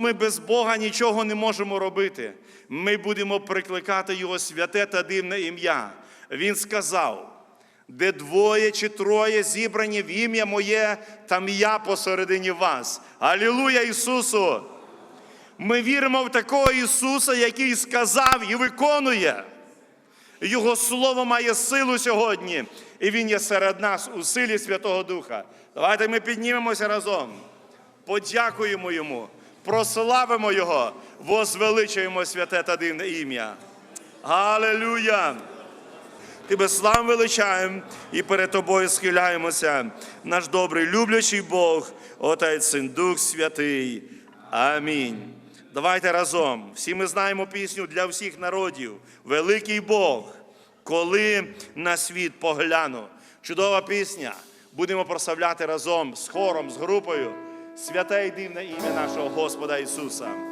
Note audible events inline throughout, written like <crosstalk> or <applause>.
Ми без Бога нічого не можемо робити. Ми будемо прикликати Його святе та дивне ім'я. Він сказав: де двоє чи троє зібрані в ім'я моє, там я посередині вас. Алілуя Ісусу! Ми віримо в такого Ісуса, який сказав і виконує. Його слово має силу сьогодні, і Він є серед нас у силі Святого Духа. Давайте ми піднімемося разом, подякуємо Йому, прославимо Його, возвеличуємо святе та дивне ім'я. Галилюя! Тебе славим величаєм і перед тобою схиляємося. Наш добрий, люблячий Бог, Отець Син, Дух Святий. Амінь. Давайте разом. Всі ми знаємо пісню для всіх народів. Великий Бог, коли на світ погляну. Чудова пісня. Будемо прославляти разом з хором, з групою. Святе і дивне ім'я нашого Господа Ісуса.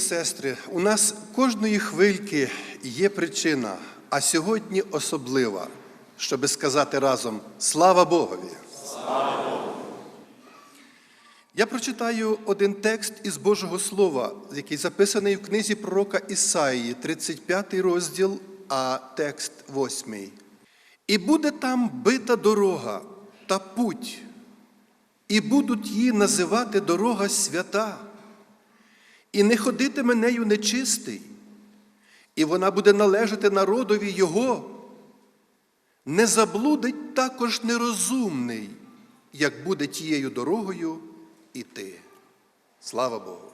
Сестри, у нас кожної хвильки є причина, а сьогодні особлива, щоби сказати разом Слава Богові! Я прочитаю один текст із Божого Слова, який записаний в книзі пророка Ісаїї, 35 розділ, а текст 8. І буде там бита дорога та путь, і будуть її називати дорога свята і не ходитиме нею нечистий, і вона буде належати народові Його. Не заблудить також нерозумний, як буде тією дорогою іти. Слава Богу.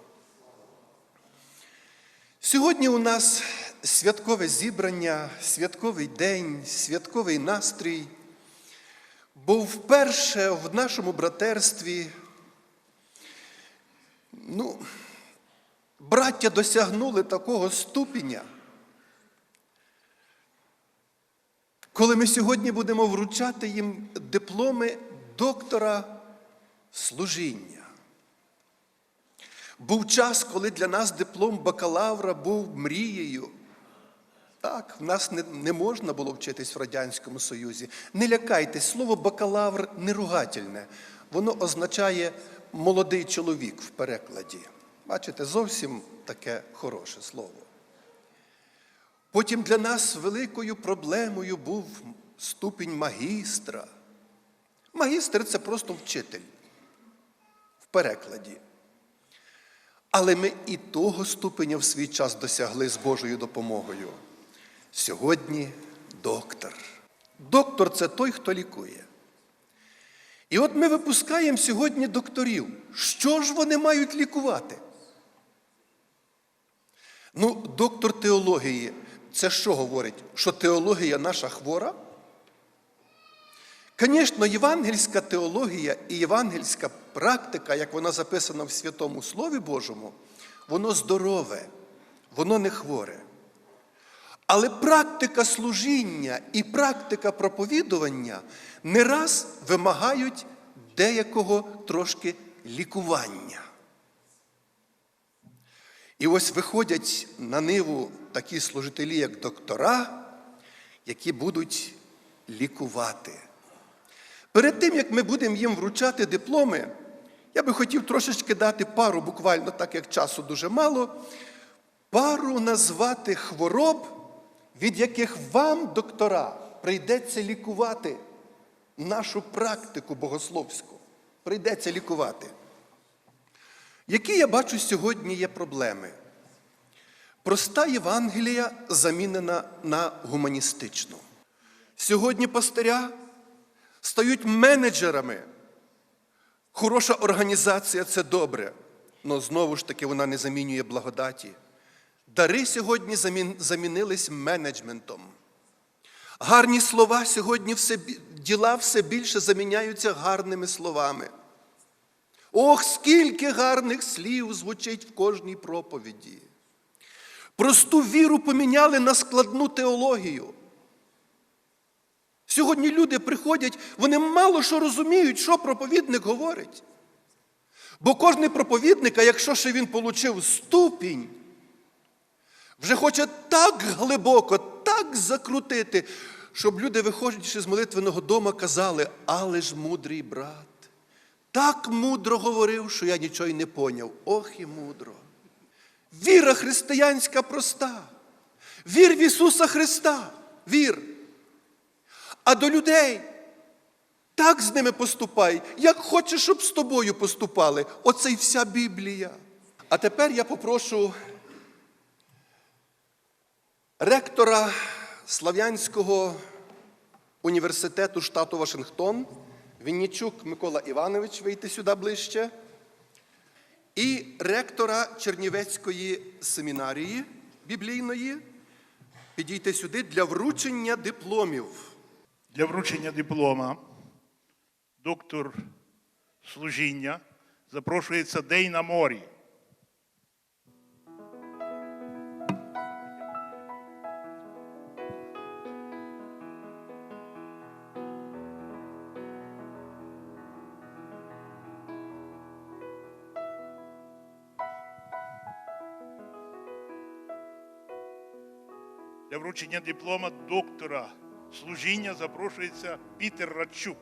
Сьогодні у нас святкове зібрання, святковий день, святковий настрій. Бо вперше в нашому братерстві, ну, браття досягнули такого ступеня, коли ми сьогодні будемо вручати їм дипломи доктора служіння. Був час, коли для нас диплом бакалавра був мрією. Так, в нас не, не можна було вчитись в Радянському Союзі. Не лякайтесь, слово бакалавр не ругательне. Воно означає молодий чоловік в перекладі. Бачите, зовсім таке хороше слово. Потім для нас великою проблемою був ступінь магістра. Магістр це просто вчитель. в перекладі. Але ми і того ступеня в свій час досягли з Божою допомогою. Сьогодні доктор. Доктор це той, хто лікує. І от ми випускаємо сьогодні докторів. Що ж вони мають лікувати? Ну, доктор теології, це що говорить? Що теологія наша хвора? Звісно, євангельська теологія і євангельська практика, як вона записана в Святому Слові Божому, воно здорове, воно не хворе. Але практика служіння і практика проповідування не раз вимагають деякого трошки лікування. І ось виходять на ниву такі служителі, як доктора, які будуть лікувати. Перед тим, як ми будемо їм вручати дипломи, я би хотів трошечки дати пару, буквально так як часу дуже мало, пару назвати хвороб, від яких вам, доктора, прийдеться лікувати нашу практику богословську. Прийдеться лікувати. Які я бачу сьогодні є проблеми? Проста Євангелія замінена на гуманістичну. Сьогодні пастиря стають менеджерами. Хороша організація це добре, але знову ж таки вона не замінює благодаті. Дари сьогодні замін- замінились менеджментом. Гарні слова сьогодні все, діла все більше заміняються гарними словами. Ох, скільки гарних слів звучить в кожній проповіді. Просту віру поміняли на складну теологію. Сьогодні люди приходять, вони мало що розуміють, що проповідник говорить. Бо кожний проповідник, а якщо ще він отримав ступінь, вже хоче так глибоко, так закрутити, щоб люди, виходячи з молитвеного дому, казали, але ж мудрий брат. Так мудро говорив, що я нічого й не поняв. Ох і мудро. Віра християнська проста. Вір в Ісуса Христа. Вір. А до людей так з ними поступай, як хочеш, щоб з тобою поступали. Оце й вся Біблія. А тепер я попрошу ректора Слав'янського університету штату Вашингтон, Віннічук Микола Іванович, вийти сюди ближче, і ректора Чернівецької семінарії біблійної підійти сюди для вручення дипломів. Для вручення диплома доктор служіння запрошується Дей на морі. Вручення диплома доктора служіння запрошується Пітер Радчук.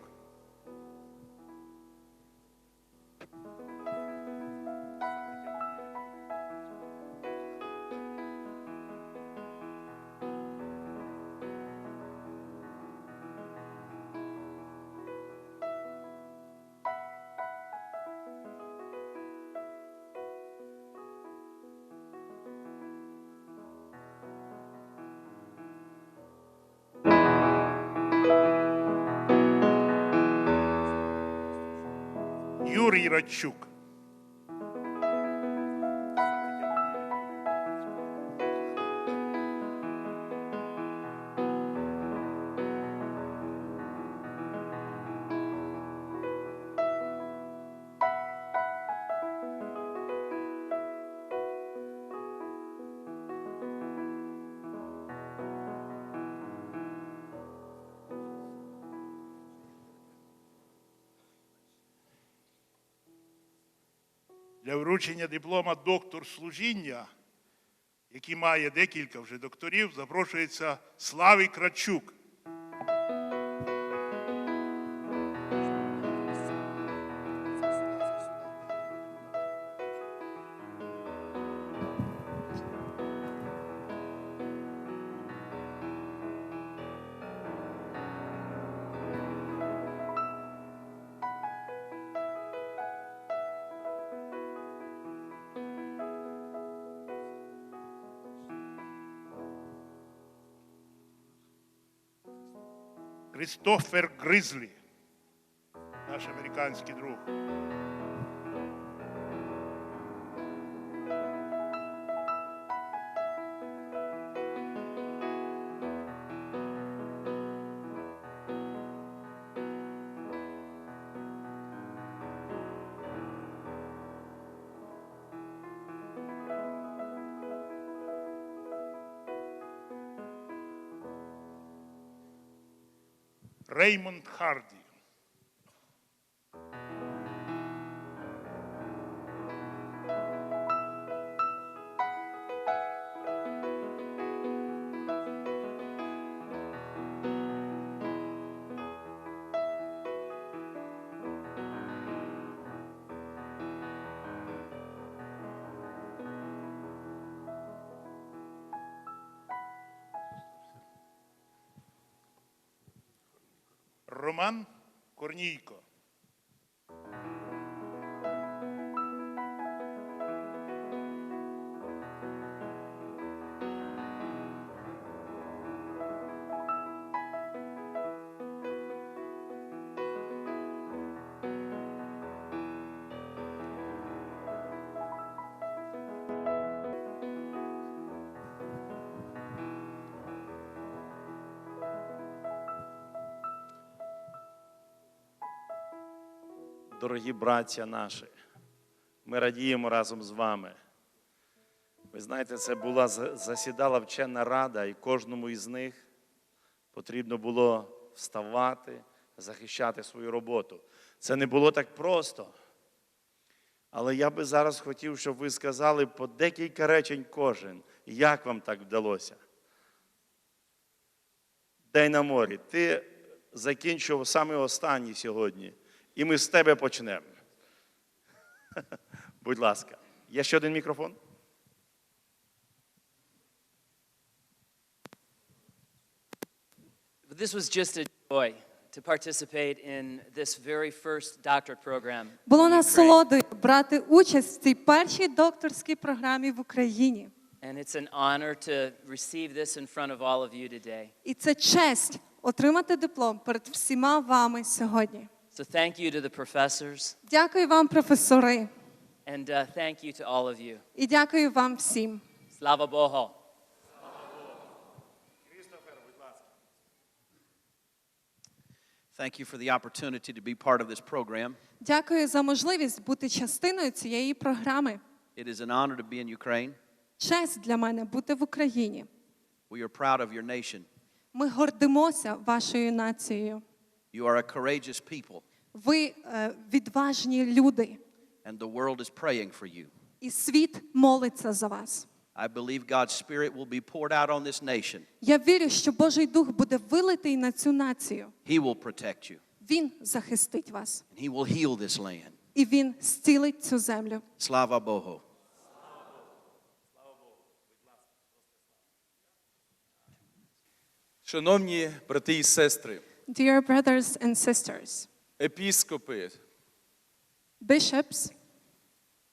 Юрій Радчук. Для вручення диплома доктор служіння, який має декілька вже докторів, запрошується Славій Кравчук. Christopher Grizzly. Реймонд Харді. Корнійко. Дорогі браття наші, ми радіємо разом з вами. Ви знаєте, це була засідала вчена рада, і кожному із них потрібно було вставати, захищати свою роботу. Це не було так просто. Але я би зараз хотів, щоб ви сказали по декілька речень кожен, як вам так вдалося. День на морі. Ти закінчив саме останній сьогодні, і ми з тебе почнемо. <laughs> Будь ласка, є ще один мікрофон? This was just a joy to participate in this very first doctorate program. Було насолодою брати участь в цій першій докторській програмі в Україні. And it's an honor to receive this in front of all of you today. І це честь отримати диплом перед всіма вами сьогодні. So thank you to the professors Дякую вам, професори, and uh, thank you to all of you. і дякую вам всім. Slava Boho. Thank you for the opportunity to be part of this program. Дякую за можливість бути частиною цієї програми. It is an honor to be in Ukraine. Честь для мене бути в Україні. We are proud of your nation. Ми гордимося вашою нацією. You are a courageous people, Ви е, відважні люди, and the world is praying for you. і світ молиться за вас. I believe God's Spirit will be poured out on this nation. Я вірю, що Божий Дух буде вилитий на цю націю. He will protect you, Він захистить вас, and He will heal this land. і він зцілить цю землю. Slava Boho. Шановні брати і сестри, Dear brothers and sisters, епіскопи, bishops,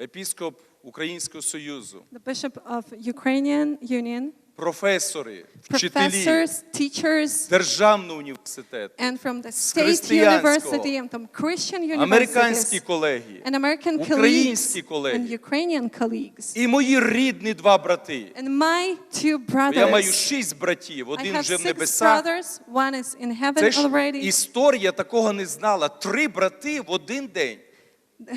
епіскоп Українського Союзу, the bishop of Ukrainian Union, професори, вчителі professors, teachers, Державного університету, and from the state university and from Christian американські universities, колеги, and American colleagues, українські and колеги Ukrainian colleagues, і мої рідні два брати. and my two Я маю brothers. шість братів, I один have вже в six небесах. brothers, one is in heaven Це ж already. історія такого не знала. Три брати в один день.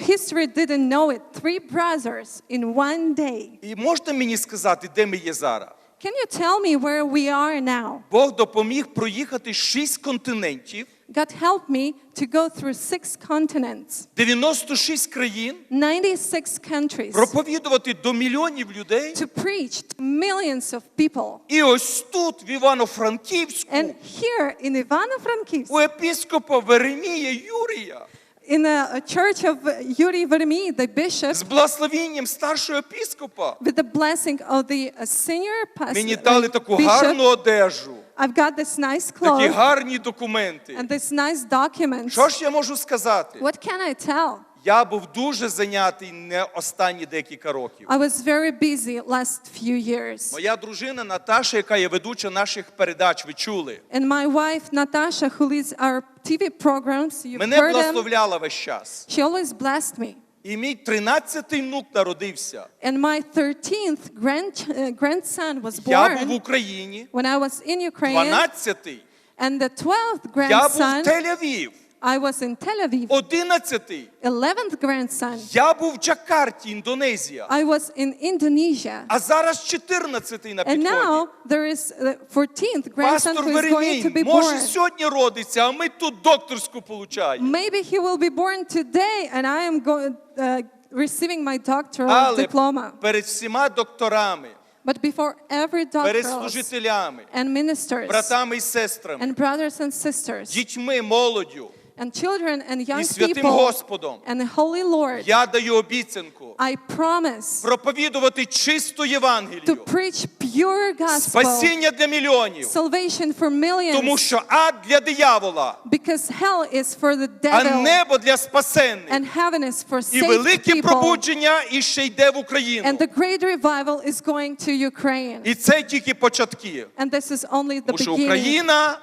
History didn't know it. Three brothers in one day. І можете мені сказати, де ми є зараз? Can you tell me where we are now? Бог допоміг проїхати шість континентів, God helped me to go through six continents, 96 країн, 96 countries, проповідувати до мільйонів людей. to preach to millions of people. І ось тут, в Івано-Франківську, And here in Ivano-Frankivsk, у епіскопа Веремія Юрія In a, church of Yuri Vermi, the bishop, з благословінням старшого епіскопа with the blessing of the uh, senior pastor, мені дали таку bishop, гарну одежу, I've got this nice такі гарні документи. and this nice documents. Що ж я можу сказати? What can I tell? Я був дуже зайнятий не останні декілька років. I was very busy last few years. Моя дружина Наташа, яка є ведуча наших передач, ви чули, And my wife Natasha, who leads our TV programs, you've мене heard them. благословляла весь час. She always blessed me. І мій 13-й внук народився. And my 13th grand, uh, grandson was Я був в born Україні. when I was in Ukraine. 12-й. And the 12th Я був в grandson, Тель-Авів. I was in Tel Aviv. 11-й. 11th grandson, Я був в Джакарті, Індонезія. I was in Indonesia. А зараз 14-й на And now there is the 14th grandson Пастор who is going to be Веремій, може сьогодні родиться, а ми тут докторську получаємо. Maybe he will be born today, and I am going, uh, receiving my doctoral Але diploma. перед всіма докторами, But before every перед служителями, and ministers братами і сестрами, and brothers and sisters дітьми, молоддю and children and young і святим people Господом and the Holy Lord, я даю обіцянку I promise проповідувати чисту to Євангелію, preach pure gospel, спасіння для мільйонів, salvation for тому millions, що ад для диявола, because hell is for the а devil небо для спасенних. and heaven is for І saved велике people. пробудження іще йде в Україну. And the great revival is going to Ukraine. І це тільки початки. And this is only the Тому що beginning. Україна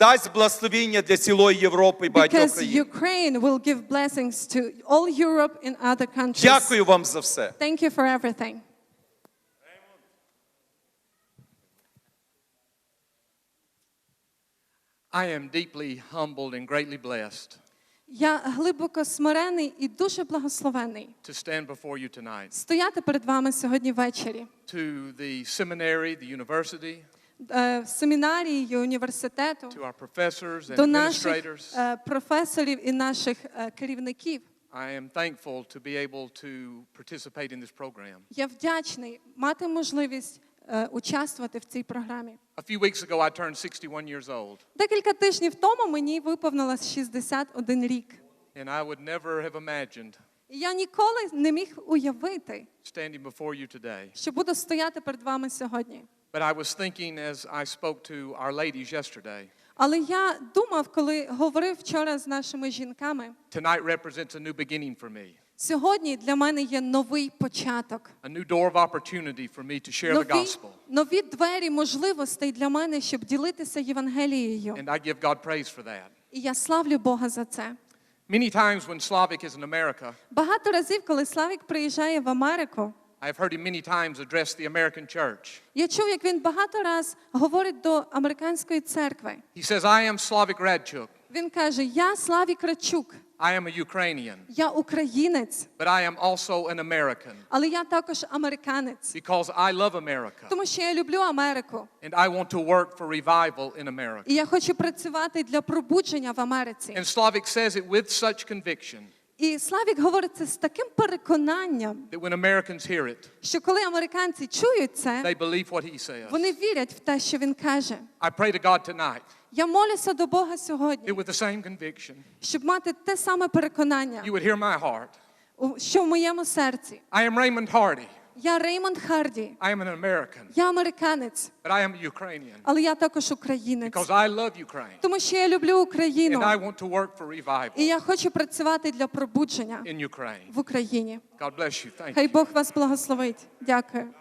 дасть благословіння для цілої Європи і багатьох Because країн. Ukraine will give blessings to all Europe and other countries. Дякую вам за все. Thank you for everything. I am deeply humbled and greatly blessed Я глибоко смирений і дуже благословений to stand before you tonight. стояти перед вами сьогодні ввечері. To the seminary, the university, Е, Семінарії і університету, to our professors and до наших administrators, е, професорів і наших е, керівників. I am thankful to be able to participate in this program. Я вдячний мати можливість е, участвувати в цій програмі. A few weeks ago, I turned 61 years old, Декілька тижнів тому мені виповнилось 61 рік. and I would never have imagined І я ніколи не міг уявити, standing before you today. що буду стояти перед вами сьогодні. But I was thinking as I spoke to our ladies yesterday, Але я думав, коли говорив вчора з нашими жінками, tonight represents a new beginning for me, сьогодні для мене є новий початок. a new door of opportunity for me to share the gospel. нові двері можливостей для мене, щоб ділитися Євангелією. And I give God praise for that. І я славлю Бога за це. Many times when Slavic is in America, Багато разів, коли Славік приїжджає в Америку, I've heard him many times address the American church. я чув, як він багато раз говорить до американської церкви. He says, I am Slavic Radchuk. Він каже: Я Славік Рачук, I am a Ukrainian, я українець, but I am also an American але я також американець. because I love America Тому що я люблю Америку. and I want to work for revival in America. І я хочу працювати для пробудження в Америці. And Slavic says it with such conviction І Славік говорить це з таким переконанням, that when Americans hear it, що коли американці чують це, they believe what he says. вони вірять в те, що він каже. I pray to God tonight Я молюся до Бога сьогодні, that with the same conviction, щоб мати те саме переконання, you would hear my heart. що в моєму серці. I am Raymond Hardy. Я Реймонд Харді, I am an American, я американець, but I am Ukrainian але я також українець. because I love Ukraine Тому що я люблю and Україну. I want to work for І я хочу працювати для пробудження in Ukraine. в Україні. God bless you. Thank you. Хай Бог вас благословить. Дякую.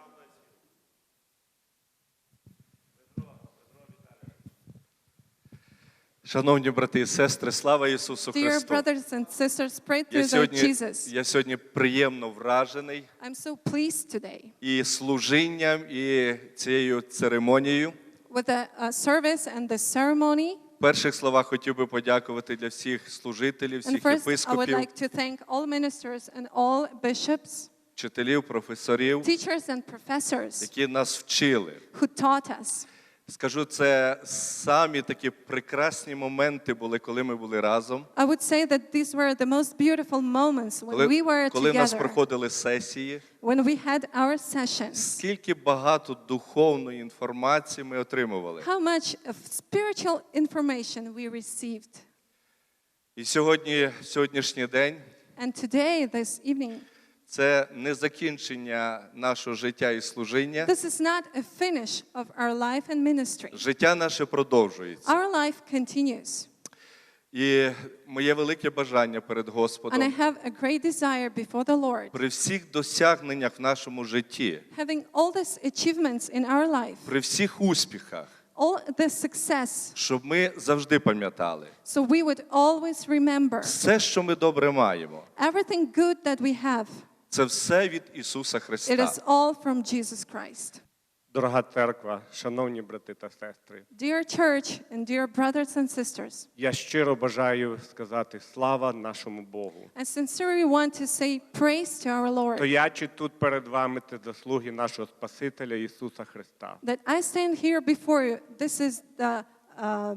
Шановні брати і сестри, слава Ісусу Dear Христу! brothers and sisters, pray Я сьогодні, Jesus. я сьогодні приємно вражений I'm so pleased today і служінням, і цією церемонією. with the uh, service and the ceremony. В перших словах хотів би подякувати для всіх служителів, всіх first, I would єпископів, like to thank all ministers and all bishops, вчителів, професорів, teachers, and professors які нас вчили. who taught us. Скажу, це самі такі прекрасні моменти були, коли ми були разом, I would say that these were the most beautiful moments when коли, we were коли в нас проходили сесії. when we had our sessions. Скільки багато духовної інформації ми отримували. How much of spiritual information we received. І сьогодні, сьогоднішній день And today, this evening, це не закінчення нашого життя і служіння. this is not a finish of our life and ministry. Життя наше продовжується. Our life continues. І моє велике бажання перед And I have a great desire before the Lord, при всіх досягненнях в нашому житті, having all these achievements in our life, при всіх успіхах, all this success, щоб ми завжди пам'ятали so we would always remember все, що ми добре маємо, everything good that we have. Це все від Ісуса It is all from Jesus Christ. Дорога церква, шановні брати та сестри, Dear church and dear brothers and sisters, я щиро бажаю сказати слава нашому Богу. I sincerely want to say praise to our Lord Стоячи тут перед вами, це заслуги нашого Спасителя Ісуса Христа. that I stand here before you. This is the uh,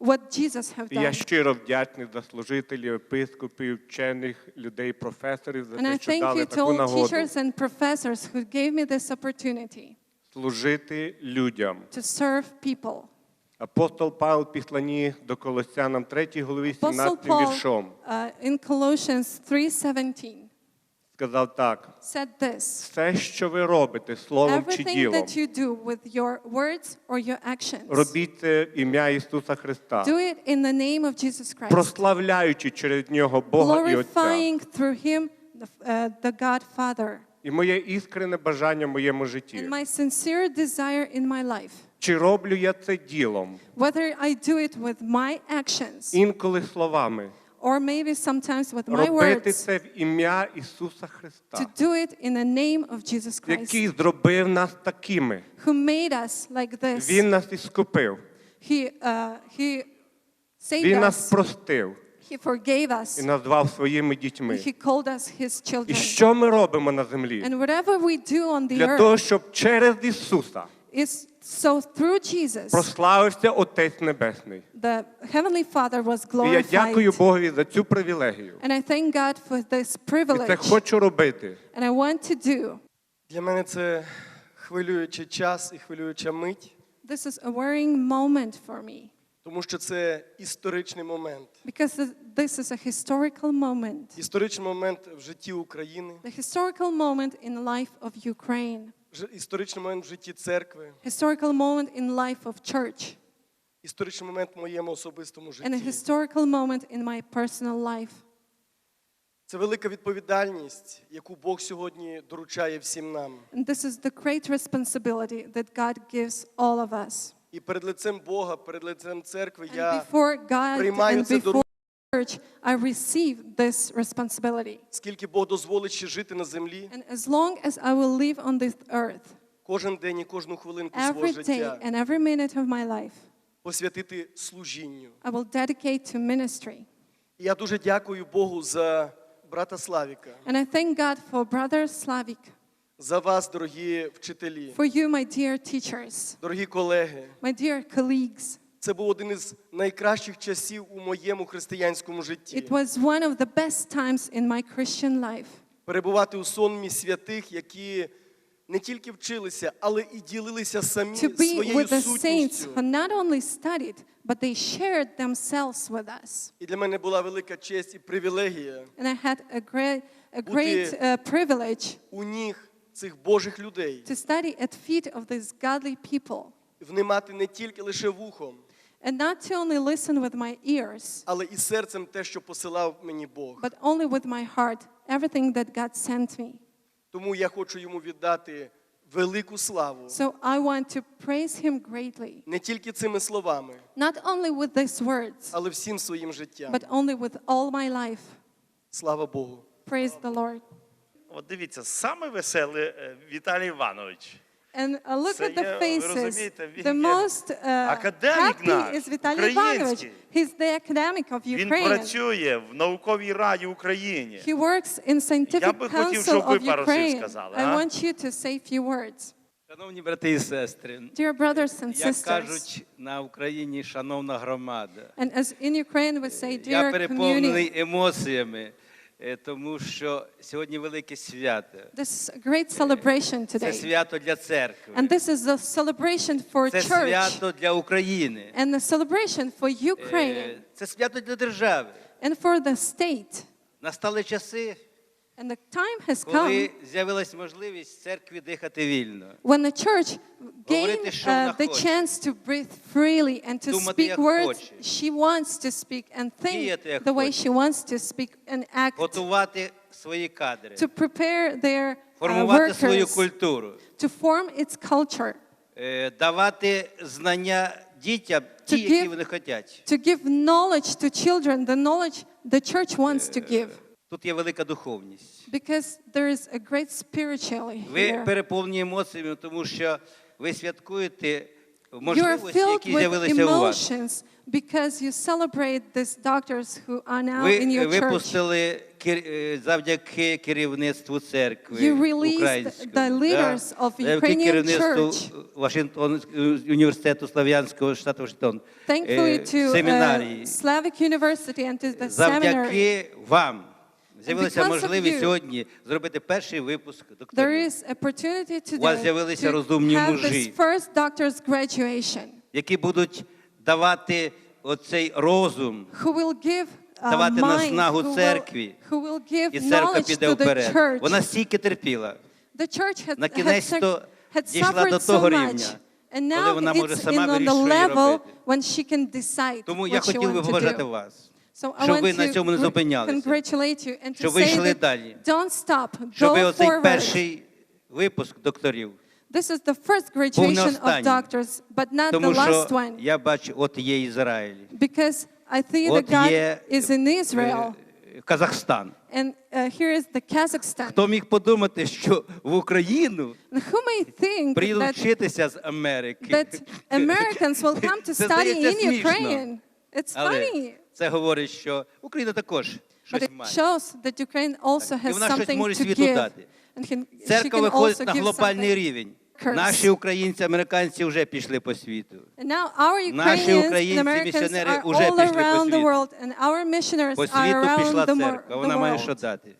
what Jesus have І я done. щиро вдячний за служителів, епископів, вчених, людей, професорів за And I те, що thank дали you to таку all нагоду teachers and professors who gave me this opportunity служити людям. to serve people. Апостол Павло в післанні до Колосянам 3 голові Apostle 17 Paul віршом uh, in Colossians 3:17 сказав так: said this: все, що ви робите словом чи Everything that you do with your words or your actions, робіть ім'я Ісуса Христа. do it in the name of Jesus Christ. прославляючи через нього Бога і Отця. glorifying through him the, uh, the God Father. І моє іскрене бажання в моєму житті. And my sincere desire in my life, Чи роблю я це ділом, whether I do it with my actions інколи словами, or maybe sometimes with my робити words, це в ім'я Ісуса Христа, to do it in the name of Jesus Christ, який зробив нас такими. who made us like this. Він нас іскупив, He, uh, he saved Він нас us, простив He forgave і us, назвав своїми and дітьми. He called us His І children. що ми робимо на землі? And whatever we do on the Для того, earth щоб через Ісуса is so through Jesus, прославився Отець Небесний. the Heavenly Father was І я дякую. Богові за цю привілегію. And I thank God for this І це privilege. хочу робити. And I want to do. Для мене це хвилюючий час і хвилююча мить, This is a worrying moment for me тому що це історичний момент. because this is a historical moment. Історичний момент в житті України, The historical moment in life of Ukraine. Історичний момент в житті церкви, Historical moment in life of church. історичний момент в моєму особистому And a historical moment in my personal life. Це велика відповідальність, яку Бог сьогодні доручає всім нам. And this is the great responsibility that God gives all of us. І перед лицем Бога, перед лицем церкви And я, God приймаю це before church, I receive this responsibility. скільки Бог дозволить ще жити на землі, And as long as I will live on this earth, кожен день і кожну хвилинку свого every day життя and every minute of my life, посвятити служінню. I will dedicate to ministry. І я дуже дякую Богу за брата Славіка, And I thank God for brother Slavik, за вас, дорогі вчителі, for you, my dear teachers, дорогі колеги. my dear colleagues. Це був один із найкращих часів у моєму християнському житті. It was one of the best times in my Christian life Перебувати у сонмі святих, які не тільки вчилися, але і ділилися самі to be своєю with the saints who not only studied, but they shared themselves with us. І для мене була велика честь і привілегія And I had a great, a great uh, privilege у ніг цих Божих людей to study at feet of these godly people, внимати не тільки лише вухом, and not to only listen with my ears, але і серцем те, що посилав мені Бог. but only with my heart, everything that God sent me. Тому я хочу йому віддати велику славу So I want to praise Him greatly, не тільки цими словами, not only with these words, але всім своїм життям. but only with all my life. Слава Богу. Praise the Lord. От дивіться, саме веселий е, Віталій Іванович. And uh, look Це at the є, faces. розумієте, він The є most uh, академік happy наш, is Vitaly Ivanovich. український. He's the academic of Він Ukraine. працює в науковій раді України. He works in scientific би хотів, council щоб ви of пару слів Ukraine. сказали, I а? want you to say few words. Шановні брати і сестри, Dear brothers and як sisters, кажуть на Україні, шановна громада, and as in Ukraine we say, я dear community, емоціями, е, тому що сьогодні велике свято. this is a great celebration Це today. свято для церкви, And this is a celebration for це church свято для України, and a celebration for Ukraine Е, це свято для держави. and for the state. Настали часи, And the time has come коли з'явилась можливість церкві дихати вільно. when the church gained Говорити, що вона uh, the хоче. chance to breathe freely and to Думати, speak як words хоче. she wants to speak and Діяти, think як the way хоче. she wants to speak and act, Готувати свої кадри, to prepare their uh, формувати свою workers, культуру, to form its culture, е, давати знання дітям, ті, To які give- вони хочуть. to give knowledge to children, the knowledge the church wants to give. Тут є велика духовність. Because there is a great spirituality Ви here. переповнені емоціями, тому що ви святкуєте You are можливості, filled які with з'явилися у вас. emotions because you celebrate these doctors who are now Ви in your church. випустили кер- е, завдяки керівництву церкви You released the leaders да, of завдяки Ukrainian керівництву church. Вашингтон університету Слав'янського штату Вашингтон, Thankfully е, to семінарії. uh, Slavic University and to the seminary. Завдяки вам з'явилася можливість сьогодні зробити перший випуск докторів, У вас з'явилися розумні мужі. які будуть давати оцей розум, uh, давати наснагу церкві, і церква піде вперед. Вона стільки терпіла. На кінець то дійшла до того рівня, And now it's in on the level робити. when she can decide Тому я хотів би побажати вас, So I щоб want ви на to цьому не gr- зупинялися. congratulate you and to Щоб ви say йшли that далі. don't stop, щоб ви go оцей forward. перший випуск докторів, This is the first був не graduation of останній. doctors, but not Тому the last що one. я бачу, от є Ізраїль, Because I think that от God є is in Israel. е, Казахстан. And uh, here is the Kazakhstan. Хто міг подумати, що в Україну And who may think приїдуть that, вчитися з Америки? that <laughs> Americans will come to Це study здається in смішно. Ukraine? It's Але funny. Це говорить, що Україна також But щось it має. shows that Ukraine also І вона щось something може to світу give. дати. And can, she Церква can виходить also на give глобальний something. рівень. Curse. Наші українці, американці вже пішли по світу. And now our Наші Ukrainians українці, and Americans місіонери are уже all пішли по around the світу. world, and our missionaries По are світу around пішла the, mor- церква, the вона має що world. дати.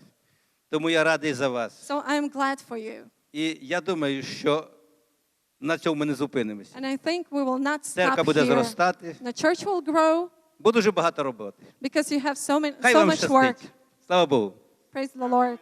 Тому я радий за вас. So I'm glad for you. І я думаю, що на цьому ми не зупинимося. And I think we will not Церква буде here. зростати, The church will grow бо дуже багато роботи. because you have so, many, Хай so вам much work. щастить. Слава Богу. Praise the Lord.